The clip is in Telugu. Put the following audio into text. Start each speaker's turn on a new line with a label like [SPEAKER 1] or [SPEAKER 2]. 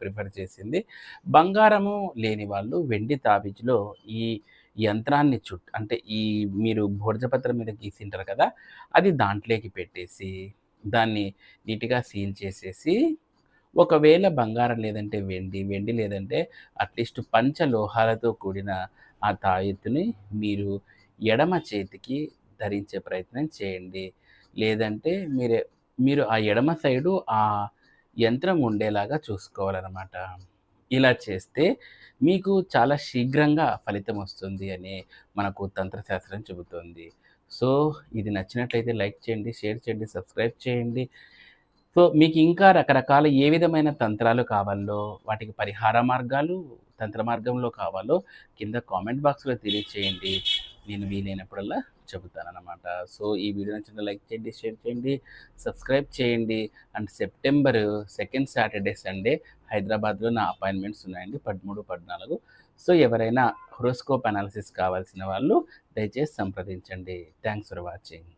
[SPEAKER 1] ప్రిఫర్ చేసింది. బంగారము లేని వాళ్ళు వెండి తాబిజ్లో ఈ యంత్రాన్ని చుట్ అంటే ఈ మీరు భోజపత్రం మీద గీసింటారు కదా అది దాంట్లోకి పెట్టేసి దాన్ని నీట్గా సీల్ చేసేసి ఒకవేళ బంగారం లేదంటే వెండి వెండి లేదంటే అట్లీస్ట్ పంచలోహాలతో కూడిన ఆ తాయెత్తుని మీరు ఎడమ చేతికి ధరించే ప్రయత్నం చేయండి. లేదంటే మీరు మీరు ఆ ఎడమ సైడు ఆ యంత్రం ఉండేలాగా చూసుకోవాలన్నమాట. ఇలా చేస్తే మీకు చాలా శీఘ్రంగా ఫలితం వస్తుంది అని మనకు తంత్రశాస్త్రం చెబుతుంది. సో ఇది నచ్చినట్లయితే లైక్ చేయండి షేర్ చేయండి సబ్స్క్రైబ్ చేయండి. సో మీకు ఇంకా రకరకాల ఏ విధమైన తంత్రాలు కావాలో వాటికి పరిహార మార్గాలు తంత్ర మార్గంలో కావాలో కింద కామెంట్ బాక్స్లో తెలియచేయండి. నేను వీలైనప్పుడల్లా చెబుతానన్నమాట. సో ఈ వీడియో నచ్చిన లైక్ చేయండి షేర్ చేయండి సబ్స్క్రైబ్ చేయండి. And September second Saturday Sunday హైదరాబాద్లో నా అపాయింట్మెంట్స్ ఉన్నాయండి పదమూడు పద్నాలుగు. సో ఎవరైనా హొరోస్కోప్ అనాలిసిస్ కావాల్సిన వాళ్ళు దయచేసి సంప్రదించండి. Thanks for watching.